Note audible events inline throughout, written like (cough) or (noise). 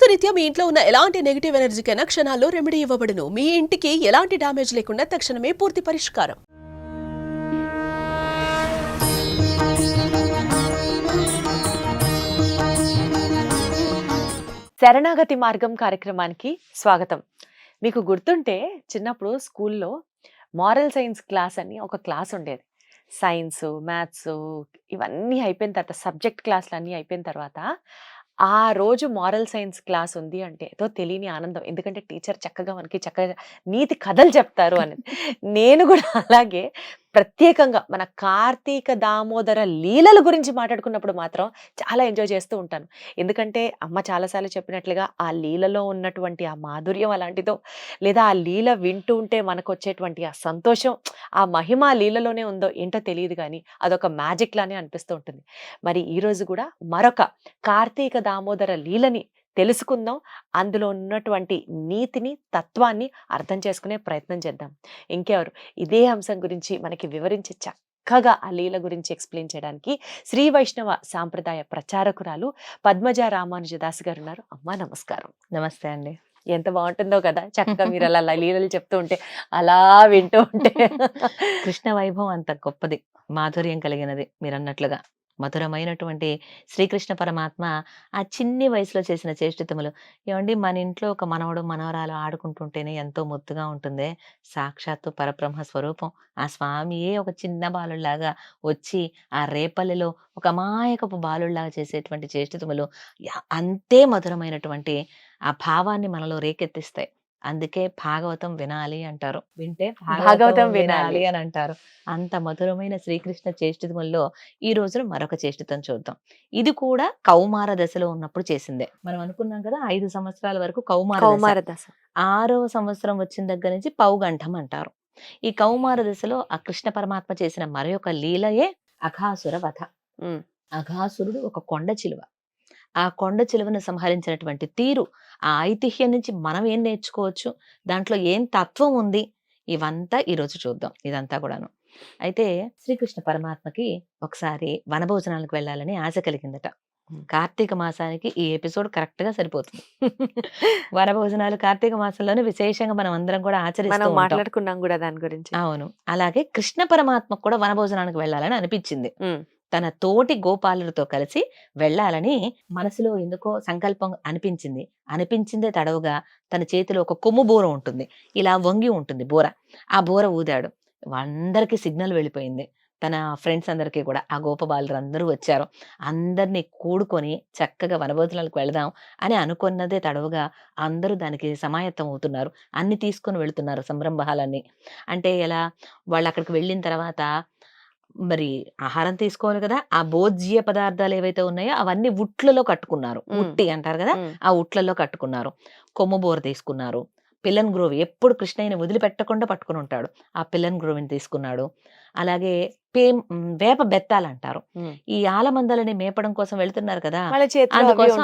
వాస్తురీత్యా మీ ఇంట్లో ఉన్న ఎలాంటి నెగిటివ్ ఎనర్జీకైనా క్షణాల్లో రెమెడీ ఇవ్వబడును. మీ ఇంటికి ఎలాంటి డ్యామేజ్ లేకుండా తక్షణమే పూర్తి పరిష్కారం. శరణాగతి మార్గం కార్యక్రమానికి స్వాగతం. మీకు గుర్తుంటే చిన్నప్పుడు స్కూల్లో మారల్ సైన్స్ క్లాస్ అని ఒక క్లాస్ ఉండేది. సైన్స్ మ్యాథ్స్ ఇవన్నీ అయిపోయిన తర్వాత సబ్జెక్ట్ క్లాసులు అన్నీ అయిపోయిన తర్వాత ఆ రోజు మారల్ సైన్స్ క్లాస్ ఉంది అంటే ఏదో తెలియని ఆనందం. ఎందుకంటే టీచర్ చక్కగా మనకి చక్కగా నీతి కథలు చెప్తారు అని. (laughs) నేను కూడా అలాగే ప్రత్యేకంగా మన కార్తీక దామోదర లీలల గురించి మాట్లాడుకున్నప్పుడు మాత్రం చాలా ఎంజాయ్ చేస్తూ ఉంటాను. ఎందుకంటే అమ్మ చాలాసార్లు చెప్పినట్లుగా ఆ లీలలో ఉన్నటువంటి ఆ మాధుర్యం అలాంటిదో లేదా ఆ లీల వింటూ ఉంటే మనకు వచ్చేటువంటి ఆ సంతోషం ఆ మహిమ ఆ లీలలోనే ఉందో ఏంటో తెలియదు కానీ అదొక మ్యాజిక్ లానే అనిపిస్తూ ఉంటుంది. మరి ఈరోజు కూడా మరొక కార్తీక దామోదర లీలని తెలుసుకుందాం. అందులో ఉన్నటువంటి నీతిని తత్వాన్ని అర్థం చేసుకునే ప్రయత్నం చేద్దాం. ఇంకెవరు? ఇదే అంశం గురించి మనకి వివరించి చక్కగా ఆ లీల గురించి ఎక్స్ప్లెయిన్ చేయడానికి శ్రీ వైష్ణవ సాంప్రదాయ ప్రచారకురాలు పద్మజ రామానుజదాస్ గారు ఉన్నారు అమ్మా నమస్కారం. నమస్తే అండి. ఎంత బాగుంటుందో కదా! చక్కగా మీరు అలా (laughs) అలా లీలలు చెప్తూ ఉంటే అలా వింటూ ఉంటే. కృష్ణ వైభవం అంత గొప్పది. మాధుర్యం కలిగినది మీరు అన్నట్లుగా మధురమైనటువంటి శ్రీకృష్ణ పరమాత్మ ఆ చిన్ని వయసులో చేసిన చేష్టితములు. ఏమండి? మన ఇంట్లో ఒక మనవడు మనవరాలు ఆడుకుంటుంటేనే ఎంతో ముద్దుగా ఉంటుంది. సాక్షాత్తు పరబ్రహ్మ స్వరూపం. ఆ స్వామియే ఒక చిన్న బాలుడిలాగా వచ్చి ఆ రేపల్లెలో ఒక అమాయకపు బాలుడిలాగా చేసేటువంటి చేష్టితములు అంతే మధురమైనటువంటి ఆ భావాన్ని మనలో రేకెత్తిస్తాయి. అందుకే భాగవతం వినాలి అంటారు. వింటే భాగవతం వినాలి. అని అంటారు అంత మధురమైన శ్రీకృష్ణ చేష్టితముల్లో ఈ రోజున మరొక చేష్టితం చూద్దాం. ఇది కూడా కౌమార దశలో ఉన్నప్పుడు చేసిందే. మనం అనుకున్నాం కదా ఐదు సంవత్సరాల వరకు కౌమార దశ. కౌమార దశ. ఆరవ సంవత్సరం వచ్చిన దగ్గర నుంచి పౌగంఠం అంటారు. ఈ కౌమార దశలో ఆ కృష్ణ పరమాత్మ చేసిన మరొక లీలయే అఘాసుర వధ. అఘాసురుడు ఒక కొండ చిలువ. ఆ కొండ చిలువను సంహరించినటువంటి తీరు ఆ ఐతిహ్యం నుంచి మనం ఏం నేర్చుకోవచ్చు? దాంట్లో ఏం తత్వం ఉంది? ఇవంతా ఈరోజు చూద్దాం. ఇదంతా కూడాను. అయితే శ్రీకృష్ణ పరమాత్మకి ఒకసారి వనభోజనాలకు వెళ్ళాలని ఆశ కలిగిందట. కార్తీక మాసానికి ఈ ఎపిసోడ్ కరెక్ట్గా సరిపోతుంది. (laughs) వనభోజనాలు కార్తీక మాసంలోనే విశేషంగా మనం అందరం కూడా ఆచరిస్తూ. మాట్లాడుకున్నాం కూడా దాని గురించి. అవును. అలాగే కృష్ణ పరమాత్మకు కూడా వనభోజనానికి వెళ్ళాలని అనిపించింది. తన తోటి గోపాలులతో కలిసి వెళ్ళాలని మనసులో ఎందుకో సంకల్పం అనిపించింది. అనిపించిందే తడవుగా తన చేతిలో ఒక కొమ్ము బూర ఉంటుంది. ఇలా వంగి ఉంటుంది బూర. ఆ బూర ఊదాడు. అందరికీ సిగ్నల్ వెళ్ళిపోయింది. తన ఫ్రెండ్స్ అందరికీ కూడా. ఆ గోపబాలురు అందరూ వచ్చారు. అందరినీ కూడుకొని చక్కగా వనభోజనాలకు వెళదాం అని అనుకున్నదే తడవుగా అందరూ దానికి సమాయత్తం అవుతున్నారు. అన్ని తీసుకొని వెళుతున్నారు సంరంభాలన్నీ అంటే ఎలా? వాళ్ళు అక్కడికి వెళ్ళిన తర్వాత మరి ఆహారం తీసుకోవాలి కదా ఆ భోజ్య పదార్థాలు ఏవైతే ఉన్నాయో అవన్నీ ఉట్లలో కట్టుకున్నారు. ఉట్టి అంటారు కదా. ఆ ఉట్లలో కట్టుకున్నారు. కొమ్ము బోర తీసుకున్నారు. పిల్లన్ గ్రోవ్ ఎప్పుడు కృష్ణయ్యని వదిలిపెట్టకుండా పట్టుకుని ఉంటాడు. ఆ పిల్లన్ గ్రోవిని తీసుకున్నాడు. అలాగే పే వేప బెత్తాలు అంటారు. ఈ ఆలమందలని మేపడం కోసం వెళ్తున్నారు కదా అందుకోసం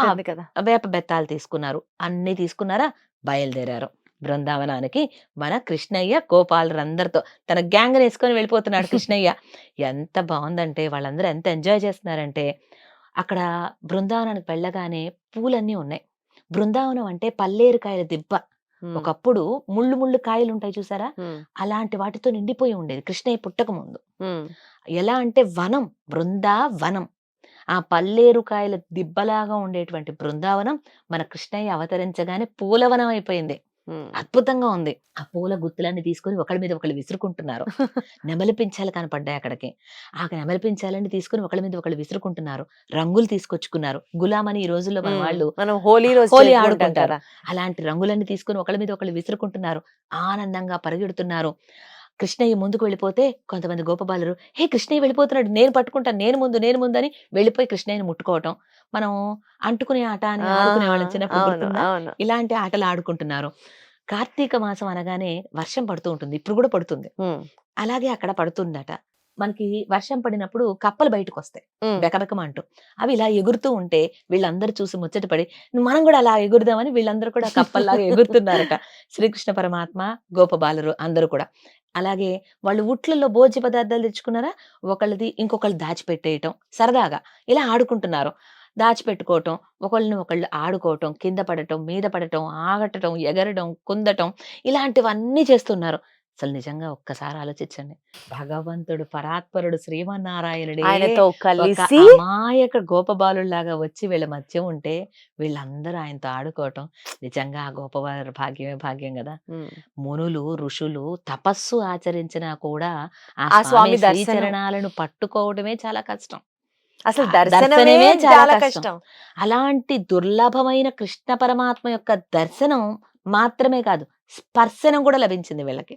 వేప బెత్తాలు తీసుకున్నారు. అన్ని తీసుకున్నారా బయలుదేరారు. బృందావనానికి మన కృష్ణయ్య గోపాలరందరితో తన గ్యాంగ్ వేసుకొని వెళ్ళిపోతున్నాడు (laughs) కృష్ణయ్య ఎంత బాగుందంటే వాళ్ళందరూ ఎంత ఎంజాయ్ చేస్తున్నారంటే అక్కడ బృందావనానికి వెళ్ళగానే పూలన్నీ ఉన్నాయి బృందావనం అంటే పల్లేరుకాయల దిబ్బ. ఒకప్పుడు ముళ్ళు ముళ్ళు కాయలు ఉంటాయి చూసారా. అలాంటి వాటితో నిండిపోయి ఉండేది కృష్ణయ్య పుట్టక ముందు. ఎలా అంటే వనం బృందావనం ఆ పల్లేరుకాయల దిబ్బలాగా ఉండేటువంటి బృందావనం మన కృష్ణయ్య అవతరించగానే పూలవనం అయిపోయింది. అద్భుతంగా ఉంది. ఆ పూల గుత్తులన్నీ తీసుకొని ఒకళ్ళ మీద ఒకళ్ళు విసురుకుంటున్నారు. (laughs) నెమలి పించాలు కనపడ్డాయి అక్కడికి. ఆ నెమలి పించాలన్నీ తీసుకొని ఒకళ్ళ మీద ఒకళ్ళు విసురుకుంటున్నారు. రంగులు తీసుకొచ్చుకున్నారు. గులాం అని ఈ రోజుల్లో మన. వాళ్ళు మనం హోలీ రోజు హోలీ ఆడుకుంటారు. అలాంటి రంగులన్నీ తీసుకొని ఒకళ్ళ మీద ఒకళ్ళు విసురుకుంటున్నారు. ఆనందంగా పరిగెడుతున్నారు. కృష్ణయ్య ముందుకు వెళ్ళిపోతే కొంతమంది గోపబాలురు హే కృష్ణయ్య వెళ్ళిపోతున్నాడు నేను పట్టుకుంటాను నేను ముందు నేను ముందు అని వెళ్ళిపోయి కృష్ణయ్యని ముట్టుకోవటం. మనం అంటుకునే ఆట అని ఆడుకునే చిన్నప్పుడు ఇలాంటి ఆటలు ఆడుకుంటున్నారు. కార్తీక మాసం అనగానే వర్షం పడుతూ ఉంటుంది. ఇప్పుడు కూడా పడుతుంది. అలాగే అక్కడ పడుతుందట. మనకి వర్షం పడినప్పుడు కప్పలు బయటకు వస్తాయి. బెకబెకమంటూ అవి ఇలా ఎగురుతూ ఉంటే వీళ్ళందరూ చూసి ముచ్చటపడి మనం కూడా అలా ఎగురుదామని వీళ్ళందరూ కూడా కప్పల్లాగా ఎగురుతున్నారట. శ్రీకృష్ణ పరమాత్మ గోపబాలురు అందరూ కూడా. అలాగే వాళ్ళు ఉట్లలో భోజ్య పదార్థాలు తెచ్చుకున్నారా? ఒకళ్ళది ఇంకొకళ్ళు దాచిపెట్టేయటం సరదాగా ఇలా ఆడుకుంటున్నారు. దాచిపెట్టుకోవటం ఒకళ్ళని ఒకళ్ళు ఆడుకోవటం కింద పడటం మీద పడటం ఆగటం ఎగరడం కుందటం ఇలాంటివన్నీ చేస్తున్నారు. అసలు నిజంగా ఒక్కసారి ఆలోచించండి భగవంతుడు పరాత్పరుడు శ్రీమన్నారాయణుడే ఆయనతో కలిసి అమాయక గోపబాలులాగా వచ్చి వీళ్ళ మధ్య ఉంటే వీళ్ళందరూ ఆయనతో ఆడుకోవటం నిజంగా ఆ గోపబాలు భాగ్యమే భాగ్యం కదా. మునులు ఋషులు తపస్సు ఆచరించినా కూడా ఆ స్వామి స్వామి దర్శనం. శ్రీచరణాలను పట్టుకోవడమే చాలా కష్టం అసలు దర్శనమే చాలా. కష్టం అలాంటి దుర్లభమైన కృష్ణ పరమాత్మ యొక్క దర్శనం మాత్రమే కాదు స్పర్శనం కూడా లభించింది వీళ్ళకి.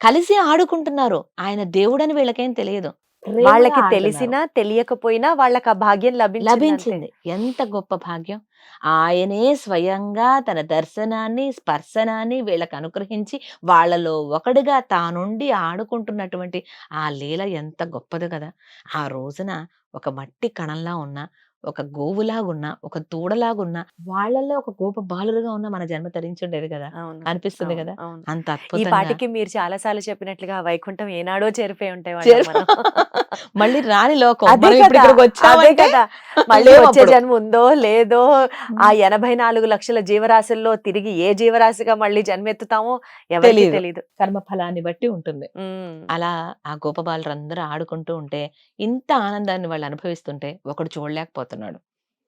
కలిసి ఆడుకుంటున్నారు. ఆయన దేవుడని వీళ్ళకేం తెలియదు. వాళ్ళకి. తెలిసినా తెలియకపోయినా వాళ్ళకి ఆ భాగ్యం లభించింది లభించింది. ఎంత గొప్ప భాగ్యం. ఆయనే స్వయంగా తన దర్శనాన్ని స్పర్శనాన్ని వీళ్ళకి అనుగ్రహించి వాళ్ళలో ఒకడిగా తానుండి ఆడుకుంటున్నటువంటి ఆ లీల ఎంత గొప్పది కదా. ఆ రోజున ఒక మట్టి కణంలా ఉన్న ఒక గోవులాగున్న ఒక దూడలాగున్న వాళ్ళల్లో ఒక గోప బాలులుగా ఉన్న మన జన్మ తరించుండేది కదా అనిపిస్తుంది కదా. అంత ఈ పాటికి మీరు చాలా సార్లు చెప్పినట్లుగా వైకుంఠం ఏనాడో చేరిపోయి ఉంటాయి. (laughs) మళ్ళీ రాని లోకం మళ్ళీ వచ్చే. జన్మ ఉందో లేదో ఆ ఎనభై నాలుగు లక్షల జీవరాశుల్లో తిరిగి ఏ జీవరాశిగా మళ్ళీ జన్మెత్తుతామో ఎవరికి. తెలియదు కర్మ ఫలాన్ని బట్టి ఉంటుంది. అలా ఆ గోపబాలురందరూ ఆడుకుంటూ ఉంటే ఇంత ఆనందాన్ని వాళ్ళు అనుభవిస్తుంటే ఒకడు చూడలేకపోతున్నాడు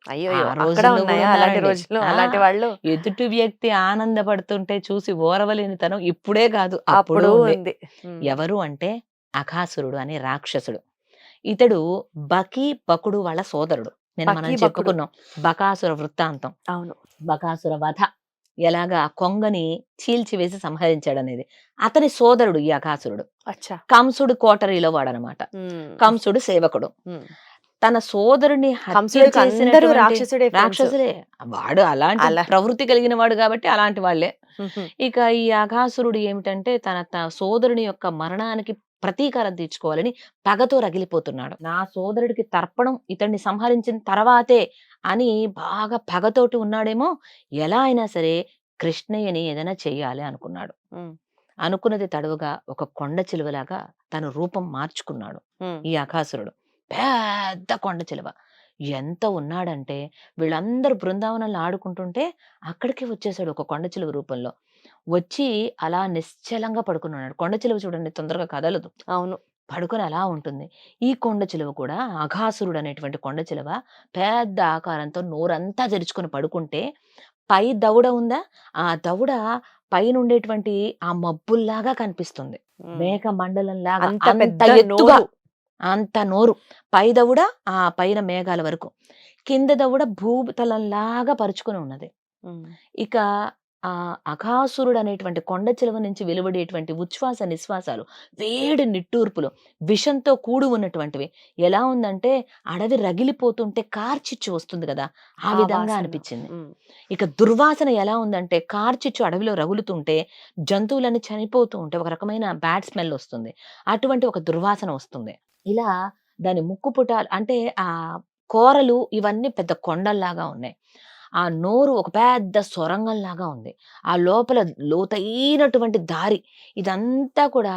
అయ్యో అక్కడ ఉన్నాయా అలాంటి. రోజులు అలాంటి వాళ్ళు ఎదుటి వ్యక్తి ఆనందపడుతుంటే చూసి ఓరవలేని తనం ఇప్పుడే కాదు అప్పుడు. ఎవరు అంటే అఘాసురుడు అనే రాక్షసుడు. ఇతడు బకి బకుడు వాళ్ళ సోదరుడు. నేను మనం. చెప్పుకున్నాం బకాసుర వృత్తాంతం. అవును. బకాసుర వధ. ఎలాగా కొంగని చీల్చివేసి సంహరించాడు అనేది అతని సోదరుడు ఈ అఘాసురుడు అచ్చా. కంసుడు కోటరీలో వాడనమాట. కంసుడు సేవకుడు. తన సోదరుని రాక్షసుడే. రాక్షసులే వాడు అలాంటి అలా. ప్రవృత్తి కలిగిన వాడు కాబట్టి అలాంటి వాళ్ళే. ఇక ఈ అఘాసురుడు ఏమిటంటే తన త- సోదరుని యొక్క మరణానికి ప్రతీకారం తీర్చుకోవాలని పగతో రగిలిపోతున్నాడు నా సోదరుడికి తర్పణం ఇతన్ని సంహరించిన తర్వాతే అని బాగా పగతోటి ఉన్నాడేమో ఎలా అయినా సరే కృష్ణయ్యని ఏదైనా చెయ్యాలి అనుకున్నాడు. అనుకున్నది తడవుగా ఒక కొండ చిలువలాగా తన రూపం మార్చుకున్నాడు. ఈ అఘాసురుడు పెద్ద కొండ చిలువ. ఎంత ఉన్నాడంటే వీళ్ళందరూ బృందావనంలో ఆడుకుంటుంటే అక్కడికి వచ్చేసాడు ఒక కొండ చిలువ రూపంలో. వచ్చి అలా నిశ్చలంగా పడుకున్నాడు కొండ చిలువ చూడండి తొందరగా కదలదు. అవును. పడుకొని అలా ఉంటుంది. ఈ కొండ చిలువ కూడా అఘాసురుడు అనేటువంటి కొండ చిలువ పెద్ద ఆకారంతో నోరంతా తెరుచుకొని పడుకుంటే పై దవడ ఉందా? ఆ దవడ పైన ఉండేటువంటి ఆ మబ్బుల్లాగా కనిపిస్తుంది. మేఘ మండలం లాగా అంత అంత పెద్ద ఎత్తుగా నోరు. అంత నోరు పై దవుడ ఆ పైన మేఘాల వరకు కింద దవుడ భూతలంలాగా పరుచుకుని ఉన్నది. ఇక ఆ అఘాసురుడు అనేటువంటి కొండ చిలువ నుంచి వెలువడేటువంటి ఉచ్ఛ్వాస నిశ్వాసాలు వేడి నిట్టూర్పులు విషంతో కూడి ఉన్నటువంటివి ఎలా ఉందంటే అడవి రగిలిపోతుంటే కార్చిచ్చు వస్తుంది కదా ఆ విధంగా. అనిపించింది. ఇక దుర్వాసన ఎలా ఉందంటే కార్చిచ్చు అడవిలో రగులుతుంటే జంతువులన్నీ చనిపోతూ ఉంటే ఒక రకమైన బ్యాడ్ స్మెల్ వస్తుంది అటువంటి ఒక దుర్వాసన వస్తుంది ఇలా దాని ముక్కు పుటాలు అంటే ఆ కూరలు ఇవన్నీ పెద్ద కొండల్లాగా ఉన్నాయి. ఆ నోరు ఒక పెద్ద సొరంగంలాగా ఉంది. ఆ లోపల లోతైనటువంటి దారి ఇదంతా కూడా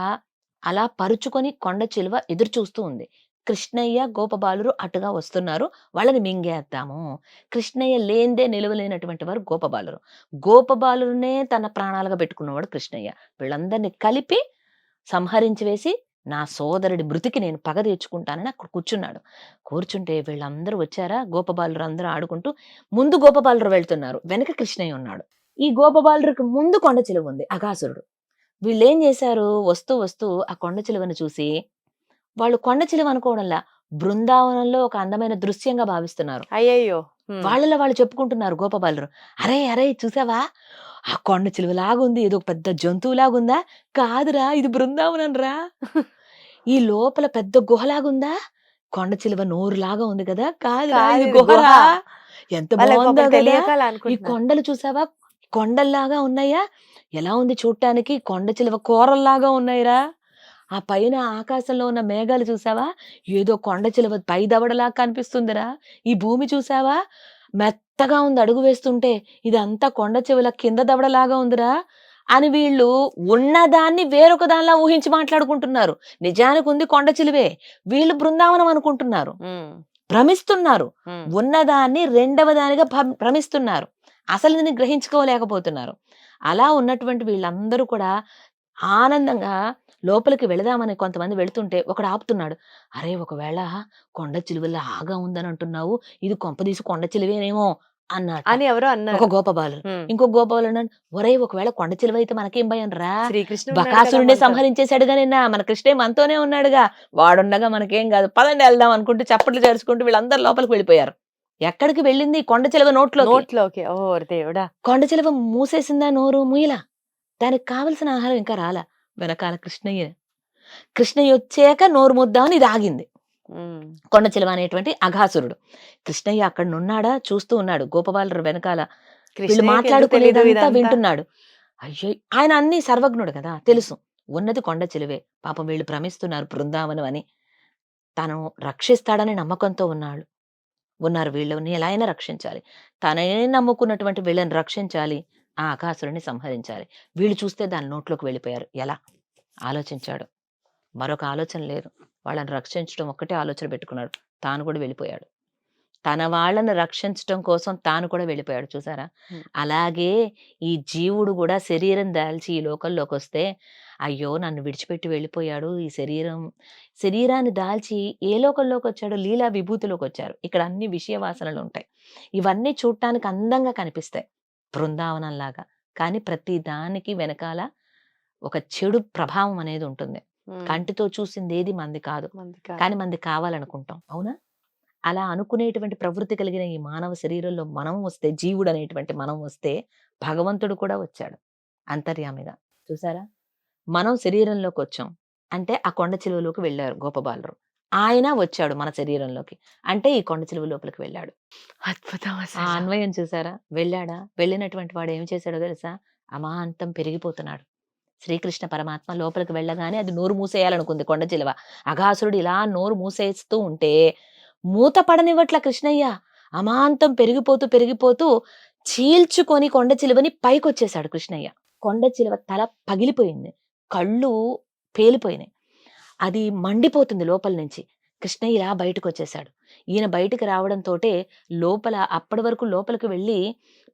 అలా పరుచుకొని కొండ చిలువ ఎదురు చూస్తూ ఉంది. కృష్ణయ్య గోపబాలురు అటుగా వస్తున్నారు. వాళ్ళని మింగేద్దాము. కృష్ణయ్య లేందే నిలువలేనటువంటి వారు గోపబాలురు. గోపబాలునే తన ప్రాణాలుగా పెట్టుకున్నవాడు కృష్ణయ్య. వీళ్ళందరినీ కలిపి సంహరించి వేసి నా సోదరుడి మృతికి నేను పగ తీర్చుకుంటానని అక్కడ కూర్చున్నాడు. కూర్చుంటే వీళ్ళందరూ వచ్చారా? గోపబాలురు అందరూ ఆడుకుంటూ ముందు గోపబాలురు వెళ్తున్నారు. వెనక కృష్ణయ్య ఉన్నాడు. ఈ గోపబాలురికి ముందు కొండ చిలువ ఉంది అగాసురుడు. వీళ్ళు ఏం చేశారు? వస్తూ వస్తూ ఆ కొండ చిలువను చూసి వాళ్ళు కొండ చిలువ అనుకోవడంలా బృందావనంలో ఒక అందమైన దృశ్యంగా భావిస్తున్నారు. అయ్యయ్యో. వాళ్ళలో వాళ్ళు చెప్పుకుంటున్నారు గోపబాలురు అరే అరే చూసావా? ఆ కొండ చిలువలాగుంది ఏదో ఒక పెద్ద జంతువులాగుందా? కాదురా ఇది బృందావనం రా (laughs) ఈ లోపల పెద్ద గుహలాగుందా? కొండ చిలువ నోరులాగా ఉంది కదా? కాదు, గుహరా గుహ. ఎంత బాగుందో ఈ. కొండలు చూసావా? కొండల్లాగా ఉన్నాయా? ఎలా ఉంది చూడటానికి కొండ చిలువ కూరల్లాగా ఉన్నాయిరా. ఆ పైన ఆకాశంలో ఉన్న మేఘాలు చూసావా? ఏదో కొండ చిలువ పై దవడలా కనిపిస్తుందిరా. ఈ భూమి చూసావా? మెత్తగా ఉంది అడుగు వేస్తుంటే. ఇదంతా కొండ చెవుల కింద దవడలాగా ఉందిరా. అని వీళ్ళు ఉన్నదాన్ని వేరొక దానిలా ఊహించి మాట్లాడుకుంటున్నారు. నిజానికి ఉంది కొండ చిలువే. వీళ్ళు బృందావనం అనుకుంటున్నారు. భ్రమిస్తున్నారు. ఉన్నదాన్ని రెండవ దానిగా భ్రమ- భ్రమిస్తున్నారు. అసలు దీన్ని గ్రహించుకోలేకపోతున్నారు. అలా ఉన్నటువంటి వీళ్ళందరూ కూడా ఆనందంగా లోపలికి వెళదామని కొంతమంది వెళుతుంటే ఒకడు ఆపుతున్నాడు. అరే ఒకవేళ కొండ చిలువల్ల ఆగా ఉందని అంటున్నావు ఇది కొంపదీసి కొండ చిలువేనేమో అన్నాడు అని ఎవరో ఒక అన్నారు గోపబాలు ఉమ్. ఇంకో గోపబాలు అన్నాడు ఒరే ఒకవేళ కొండ చిలువ అయితే మనకేం భయం రా? బకాసురుడే. సంహరించేశాడుగా నిన్న. మన కృష్ణే మనతోనే ఉన్నాడుగా. వాడుండగా మనకేం కాదు. పదండి వెళ్దాం అనుకుంటూ చప్పట్లు చేర్చుకుంటూ వీళ్ళందరూ లోపలికి వెళ్ళిపోయారు. ఎక్కడికి వెళ్ళింది కొండ చిలువ నోట్లో నోట్లోకి. ఓ దేవుడా. కొండ చిలువ మూసేసిందా నోరు ముయ్యలా? దానికి కావలసిన ఆహారం ఇంకా రాలా? వెనకాల కృష్ణయ్య. కృష్ణయ్య వచ్చాక నోరు ముద్దామని ఇది ఆగింది ఉమ్. కొండ చిలువ అనేటువంటి అఘాసురుడు. కృష్ణయ్య అక్కడ ఉన్నాడా చూస్తూ ఉన్నాడు. గోపబాలుడు వెనకాల వీళ్ళు ఇదంతా? వింటున్నాడు. అయ్యో! ఆయన అన్ని సర్వజ్ఞుడు కదా! తెలుసు. ఉన్నది కొండ చిలువే. పాపం వీళ్ళు భ్రమిస్తున్నారు బృందావనం అని. తను రక్షిస్తాడని నమ్మకంతో ఉన్నాడు. ఉన్నారు వీళ్ళని ఎలా అయినా రక్షించాలి. తనే నమ్ముకున్నటువంటి వీళ్ళని రక్షించాలి. ఆ ఆకాసురుని సంహరించాలి. వీళ్ళు చూస్తే దాని నోట్లోకి వెళ్ళిపోయారు. ఎలా? ఆలోచించాడు. మరొక ఆలోచన లేదు. వాళ్ళని రక్షించడం ఒక్కటే ఆలోచన పెట్టుకున్నాడు. తాను కూడా వెళ్ళిపోయాడు. తన వాళ్ళని రక్షించడం కోసం తాను కూడా వెళ్ళిపోయాడు చూసారా. అలాగే ఈ జీవుడు కూడా శరీరం దాల్చి ఈ లోకంలోకి వస్తే అయ్యో! నన్ను విడిచిపెట్టి వెళ్ళిపోయాడు. ఈ శరీరం శరీరాన్ని దాల్చి ఏ లోకంలోకి వచ్చాడు లీలా విభూతిలోకి వచ్చారు. ఇక్కడ అన్ని విషయ వాసనలు ఉంటాయి. ఇవన్నీ చూడటానికి అందంగా కనిపిస్తాయి. బృందావనంలాగా. కానీ ప్రతి దానికి వెనకాల ఒక చెడు ప్రభావం అనేది ఉంటుంది. కంటితో చూసింది ఏది మంది కాదు. కానీ మంది కావాలనుకుంటాం. అవునా? అలా అనుకునేటువంటి ప్రవృత్తి కలిగిన ఈ మానవ శరీరంలో మనం వస్తే జీవుడు అనేటువంటి మనం వస్తే భగవంతుడు కూడా వచ్చాడు అంతర్యామిగా. చూసారా? మనం శరీరంలోకి వచ్చాం అంటే ఆ కొండ చిలువలోకి వెళ్ళారు గోపబాలరు ఆయన వచ్చాడు మన శరీరంలోకి అంటే ఈ కొండ చిలువ లోపలికి వెళ్ళాడు. అద్భుతం. అన్వయం చూసారా? వెళ్ళాడా? వెళ్ళినటువంటి వాడు ఏం చేశాడో తెలుసా? అమాంతం పెరిగిపోతున్నాడు. శ్రీకృష్ణ పరమాత్మ లోపలికి వెళ్ళగానే అది నోరు మూసేయాలనుకుంది కొండ చిలువ. అఘాసురుడు ఇలా నోరు మూసేస్తూ ఉంటే మూత పడనివ్వట్ల కృష్ణయ్య. అమాంతం పెరిగిపోతూ పెరిగిపోతూ చీల్చుకొని కొండ చిలువని పైకొచ్చేశాడు కృష్ణయ్య. కొండ చిలువ తల పగిలిపోయింది. కళ్ళు పేలిపోయినాయి. అది మండిపోతుంది లోపల నుంచి. కృష్ణయ్య ఇలా బయటకు వచ్చేశాడు ఈయన బయటకు రావడంతో లోపల అప్పటి వరకు లోపలికి వెళ్ళి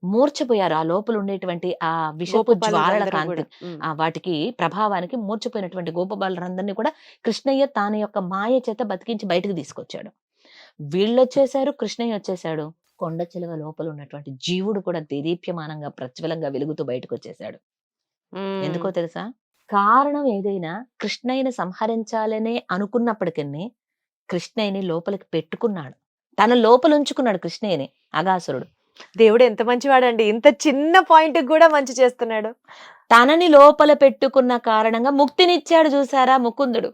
మూర్చపోయారు ఆ లోపల ఉండేటువంటి ఆ విషపు జ్వాలల కాంతి. ఆ వాటికి ప్రభావానికి మూర్చిపోయినటువంటి గోపబాలురందరినీ కూడా కృష్ణయ్య తాను యొక్క మాయ చేత బతికించి బయటకు తీసుకొచ్చాడు. వీళ్ళు వచ్చేసారు కృష్ణయ్య వచ్చేసాడు కొండ చిలువ లోపల ఉన్నటువంటి జీవుడు కూడా దేదీప్యమానంగా ప్రజ్వలంగా వెలుగుతూ బయటకు వచ్చేసాడు. ఎందుకో తెలుసా? కారణం ఏదైనా కృష్ణయ్యని సంహరించాలనే అనుకున్నప్పటికీ కృష్ణయ్యని లోపలికి పెట్టుకున్నాడు. తన లోపల ఉంచుకున్నాడు కృష్ణయ్యని అగాసురుడు. దేవుడు ఎంత మంచివాడండి. ఇంత చిన్న పాయింట్ కూడా మంచి చేస్తున్నాడు. తనని లోపల పెట్టుకున్న కారణంగా ముక్తినిచ్చాడు చూసారా ముకుందుడు.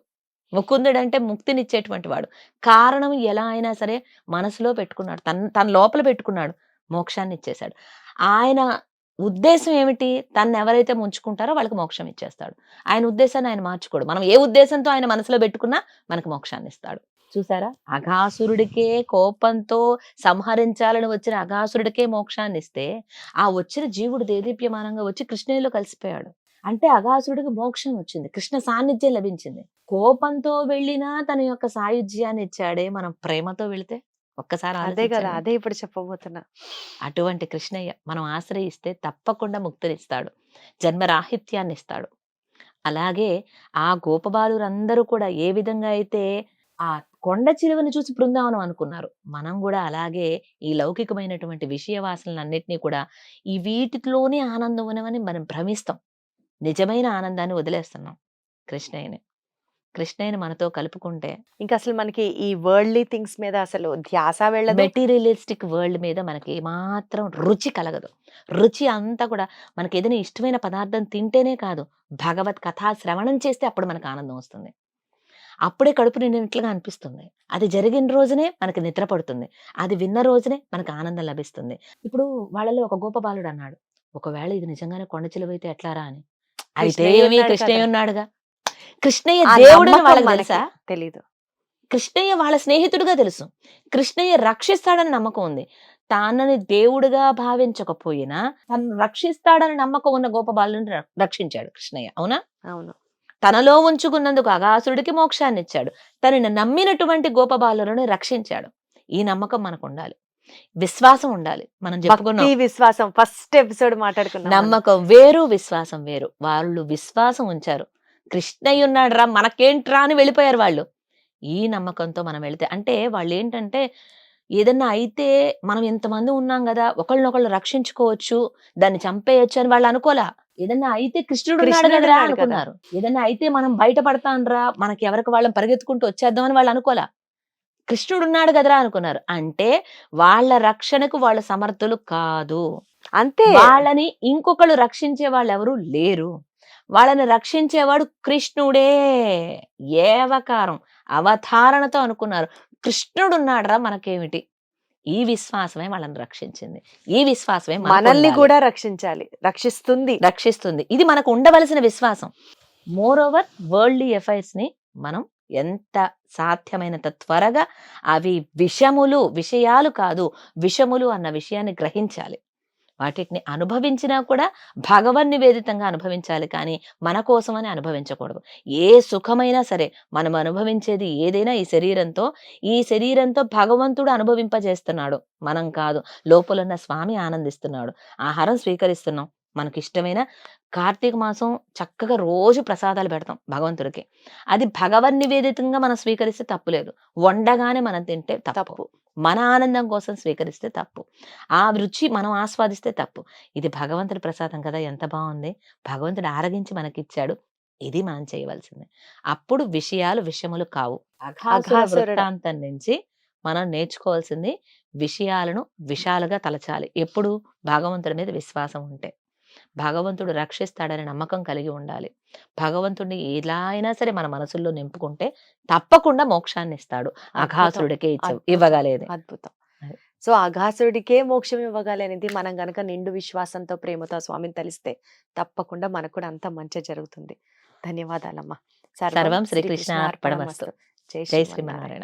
ముకుందుడు అంటే ముక్తినిచ్చేటువంటి వాడు. కారణం ఎలా అయినా సరే మనసులో పెట్టుకున్నాడు. తన తన లోపల పెట్టుకున్నాడు. మోక్షాన్ని ఇచ్చేశాడు ఆయన ఉద్దేశం ఏమిటి? తను ఎవరైతే ముంచుకుంటారో వాళ్ళకి మోక్షం ఇచ్చేస్తాడు. ఆయన ఉద్దేశాన్ని ఆయన మార్చుకోడు. మనం ఏ ఉద్దేశంతో ఆయన మనసులో పెట్టుకున్నా మనకు మోక్షాన్ని ఇస్తాడు చూసారా? అఘాసురుడికే కోపంతో సంహరించాలని వచ్చిన అఘాసురుడికే మోక్షాన్ని ఇస్తే ఆ వచ్చిన జీవుడు దేదీప్యమానంగా వచ్చి కృష్ణునిలో కలిసిపోయాడు. అంటే అఘాసురుడికి మోక్షం వచ్చింది కృష్ణ సాన్నిధ్యం లభించింది. కోపంతో వెళ్ళినా తన యొక్క సాయుధ్యాన్ని ఇచ్చాడే మనం ప్రేమతో వెళితే? ఒక్కసారి అదే కదా. అదే ఇప్పుడు చెప్పబోతున్నా. అటువంటి కృష్ణయ్య మనం ఆశ్రయిస్తే తప్పకుండా ముక్తినిస్తాడు జన్మరాహిత్యాన్ని ఇస్తాడు అలాగే ఆ గోపబాలురందరూ కూడా ఏ విధంగా అయితే ఆ కొండ చిలువను చూసి బృందావనం అనుకున్నారు. మనం కూడా అలాగే ఈ లౌకికమైనటువంటి విషయ వాసనలన్నింటినీ కూడా ఈ వీటిలోనే ఆనందం ఉన్నవని మనం భ్రమిస్తాం. నిజమైన ఆనందాన్ని వదిలేస్తున్నాం కృష్ణయ్యని. కృష్ణయ్యని మనతో కలుపుకుంటే ఇంకా అసలు మనకి ఈ వరల్డ్లీ థింగ్స్ మీద అసలు ధ్యాస వెళ్ళదు? మెటీరియలిస్టిక్ వరల్డ్ మీద మనకి ఏమాత్రం రుచి కలగదు. రుచి అంతా కూడా మనకి ఏదైనా ఇష్టమైన పదార్థం తింటేనే కాదు భగవత్ కథా శ్రవణం చేస్తే అప్పుడు మనకు ఆనందం వస్తుంది. అప్పుడే కడుపు నిండినట్లుగా అనిపిస్తుంది. అది జరిగిన రోజునే మనకి నిద్ర పడుతుంది. అది విన్న రోజునే మనకు ఆనందం లభిస్తుంది. ఇప్పుడు వాళ్ళలో ఒక గోప బాలుడు అన్నాడు ఒకవేళ ఇది నిజంగానే కొండ చిలువైతే ఎట్లారా అని. అయితే కృష్ణయ్య ఏమి. ఉన్నాడుగా? కృష్ణయ్య నమ్మకం వాళ్ళకి తెలుసా? తెలీదు. కృష్ణయ్య వాళ్ళ స్నేహితుడిగా తెలుసు. కృష్ణయ్య రక్షిస్తాడని నమ్మకం ఉంది. తానని దేవుడిగా భావించకపోయినా తను రక్షిస్తాడని నమ్మకం ఉన్న గోపబాలుని రక్షించాడు కృష్ణయ్య. అవునా? అవును. తనలో ఉంచుకున్నందుకు అగాసురుడికి మోక్షాన్ని ఇచ్చాడు తనని నమ్మినటువంటి గోపబాలులను రక్షించాడు. ఈ నమ్మకం మనకు ఉండాలి విశ్వాసం ఉండాలి. మనం చెప్పుకున్నాం. విశ్వాసం. ఫస్ట్ ఎపిసోడ్ మాట్లాడుకున్నాం. నమ్మకం వేరు విశ్వాసం వేరు. వాళ్ళు విశ్వాసం ఉంచారు. కృష్ణయ్య ఉన్నాడు రా మనకేంట్రా అని వెళ్ళిపోయారు వాళ్ళు. ఈ నమ్మకంతో మనం వెళితే అంటే వాళ్ళు ఏంటంటే ఏదన్నా అయితే మనం ఇంతమంది ఉన్నాం కదా ఒకళ్ళనొకళ్ళు రక్షించుకోవచ్చు దాన్ని చంపేయచ్చు అని వాళ్ళు అనుకోలా. ఏదన్నా అయితే కృష్ణుడు ఉన్నాడు కదరా. అనుకున్నారు. ఏదన్నా అయితే మనం బయటపడతాన్రా మనకి ఎవరికి వాళ్ళని పరిగెత్తుకుంటూ వచ్చేద్దామని వాళ్ళు అనుకోలా. కృష్ణుడు ఉన్నాడు కదరా అనుకున్నారు. అంటే వాళ్ళ రక్షణకు వాళ్ళు సమర్థులు కాదు. అంతే. వాళ్ళని ఇంకొకళ్ళు రక్షించే వాళ్ళు ఎవరు లేరు. వాళ్ళని రక్షించేవాడు కృష్ణుడే. ఏవకారం. అవతారణతో అనుకున్నారు. కృష్ణుడు ఉన్నాడరా మనకేమిటి? ఈ విశ్వాసమే వాళ్ళని రక్షించింది. ఈ విశ్వాసమే మనల్ని. కూడా రక్షించాలి. రక్షిస్తుంది. రక్షిస్తుంది. ఇది మనకు ఉండవలసిన విశ్వాసం. మోర్ ఓవర్ వరల్డ్లీ ఎఫైర్స్ని మనం ఎంత సాధ్యమైనంత త్వరగా అవి విషములు విషయాలు కాదు విషములు అన్న విషయాన్ని గ్రహించాలి. వాటిని అనుభవించినా కూడా భగవన్ నివేదితంగా అనుభవించాలి కానీ మన కోసమని అనుభవించకూడదు. ఏ సుఖమైనా సరే మనం అనుభవించేది ఏదైనా ఈ శరీరంతో ఈ శరీరంతో భగవంతుడు అనుభవింపజేస్తున్నాడు. మనం కాదు లోపలున్న స్వామి ఆనందిస్తున్నాడు. ఆహారం స్వీకరిస్తున్నాం. మనకి ఇష్టమైన కార్తీక మాసం చక్కగా రోజు ప్రసాదాలు పెడతాం భగవంతుడికి. అది భగవన్ నివేదితంగా మనం స్వీకరిస్తే తప్పు లేదు. వండగానే మనం తింటే తప్పు. మన ఆనందం కోసం స్వీకరిస్తే తప్పు. ఆ రుచి మనం ఆస్వాదిస్తే తప్పు. ఇది భగవంతుడి ప్రసాదం కదా ఎంత బాగుంది. భగవంతుడు ఆరగించి మనకిచ్చాడు. ఇది మనం చేయవలసింది. అప్పుడు విషయాలు విషయములు కావు. వృత్తాంతం నుంచి మనం నేర్చుకోవాల్సింది విషయాలను విషాలుగా తలచాలి. ఎప్పుడు? భగవంతుడి మీద విశ్వాసం ఉంటే. భగవంతుడు రక్షిస్తాడనే నమ్మకం కలిగి ఉండాలి. భగవంతుడిని ఎలా అయినా సరే మన మనసుల్లో నింపుకుంటే తప్పకుండా మోక్షాన్ని ఇస్తాడు. అఘాసురుడికే. ఇవ్వగలేదు. అద్భుతం. అది. సో అఘాసుడికే మోక్షం ఇవ్వగాలి అనేది మనం గనక నిండు విశ్వాసంతో ప్రేమతో స్వామిని తలిస్తే తప్పకుండా మనకు కూడా అంత మంచి జరుగుతుంది. ధన్యవాదాలమ్మా. సర్వం శ్రీకృష్ణ అర్పణమస్తు. జై శ్రీమన్నారాయణ.